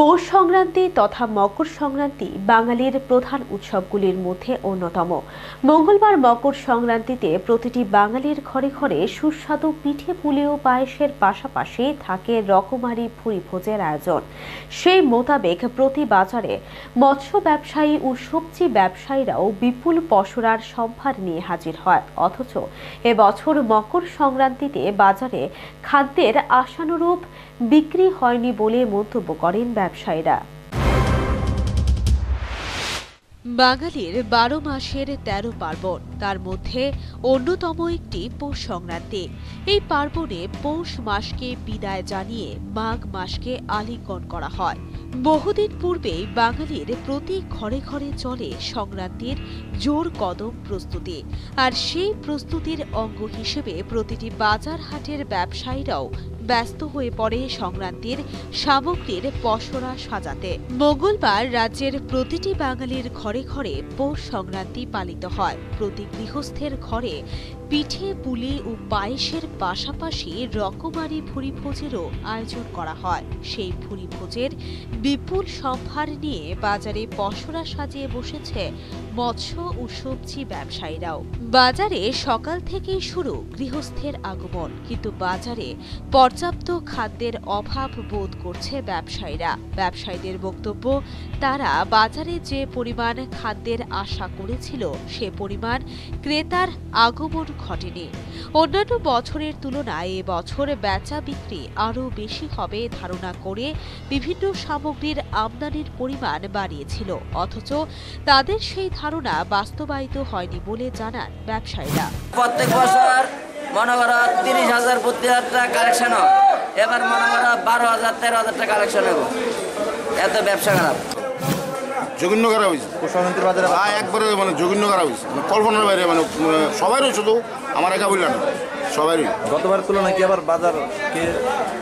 পৌষ সংক্রান্তি তথা মকর সংক্রান্তি বাঙালির প্রধান উৎসবগুলির মধ্যে অন্যতম। মঙ্গলবার মকর সংক্রান্তিতে প্রতিটি বাঙালির ঘরে ঘরে সুস্বাদু পিঠে পুলি ও পায়েসের পাশাপাশি থাকে রকমারি ভুরি ভোজের আয়োজন। সেই মোতাবেক প্রতি বাজারে মৎস্য ব্যবসায়ী ও সবজি ব্যবসায়ীরাও বিপুল পসরার সম্ভার নিয়ে হাজির হয়। অথচ এবছর মকর সংক্রান্তিতে বাজারে খাদ্যের আশানুরূপ বিক্রি হয়নি বলে মন্তব্য করেন ব্যবসায়ীরা। বাঙালির বারো মাসের তেরো পার্বণ, তার মধ্যে অন্যতম একটি পৌষ সংক্রান্তি। এই পার্বণে পৌষ মাসকে বিদায় জানিয়ে মাঘ মাসকে আলিঙ্গন করা হয়। বহুদিন পূর্বেই বাঙালির প্রতি ঘরে ঘরে চলে সংক্রান্তির জোর কদম প্রস্তুতি। আর সেই প্রস্তুতির অঙ্গ হিসেবে প্রতিটি বাজার হাটের ব্যবসায়ীরাও ব্যস্ত হয়ে পড়ে সংক্রান্তির সামগ্রীর পসরা সাজাতে। মঙ্গলবার রাজ্যের প্রতিটি বাঙালির ঘরে ঘরে পৌষ সংক্রান্তি পালিত হয়। প্রতি গৃহস্থের ঘরে পিঠে, পুলি ও পায়েসের পাশাপাশি রকমারি ভুরি ভোজেরও আয়োজন করা হয়। সেই ভুরি ভোজের বিপুল সম্ভার নিয়ে বাজারে পসরা সাজিয়ে বসেছে মৎস্য ও সবজি ব্যবসায়ীরাও। বাজারে সকাল থেকেই শুরু গৃহস্থের আগমন, কিন্তু বাজারে পর্যাপ্ত খাদ্যের অভাব বোধ করছে ব্যবসায়ীরা। ব্যবসায়ীদের বক্তব্য, তারা বাজারে যে পরিমাণ খাদ্যের আশা করেছিল, সে পরিমাণ ক্রেতার আগমন ঘটেনি। অন্যান্য বছরের তুলনায় এ বছর বেচা বিক্রি আরও বেশি হবে ধারণা করে বিভিন্ন সামগ্রীর আমদানির পরিমাণ বাড়িয়েছিল। অথচ তাদের সেই ধারণা বাস্তবায়িত হয়নি বলে জানান ব্যবসায়ীরা। প্রত্যেক বছর মনে করো তিরিশ হাজার বত্রিশ হাজার টাকা কালেকশন হয় এবার মনে করো বারো হাজার তেরো হাজার টাকা কালেকশন হবে। এত ব্যবসা খারাপ। জঘন্য করা হয়েছে বাজারে হ্যাঁ একবারে মানে জঘন্য করা হয়েছে মানে কল্পনার বাইরে মানে মানে সবারই শুধু আমার একা বললাম না সবারই। গতবার তুলনায় কি আবার বাজার কে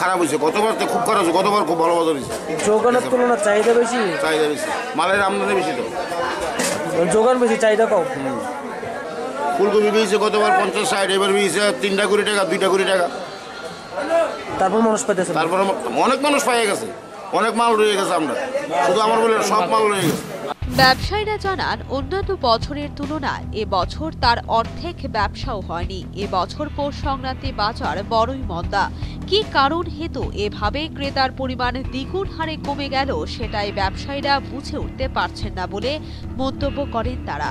খারাপ হয়েছে। গতবার তো খুব খারাপ হয়েছে। গতবার খুব ভালো বাজার হয়েছে। তুলনায় চাহিদা বেশি? চাহিদা বেশি। মালের আমদানি বেশি তো। যোগান বেশি চাহিদা কম। ফুলকপি বেরিয়েছে গতবার পঞ্চাশ ষাট এবার বেরিয়েছে তিনটা কুড়ি টাকা দুইটা কুড়ি টাকা। তারপর মানুষ পাইতেছে। তারপরে অনেক মানুষ পাইয়ে গেছে। অনেক মাল রয়ে গেছে আমরা। শুধু আমার বলে সব মাল রয়ে গেছে। ব্যবসায়ীরা জানান অন্যান্য বছরের তুলনায় এ বছর তার অর্ধেক ব্যবসাও হয়নি। এ বছর পৌষ সংক্রান্তি বাজার বড়ই মন্দা। কি কারণ হেতু এভাবে ক্রেতার পরিমাণ দ্বিগুণ হারে কমে গেল সেটাই ব্যবসায়ীরা বুঝে উঠতে পারছেন না বলে মন্তব্য করেন তারা।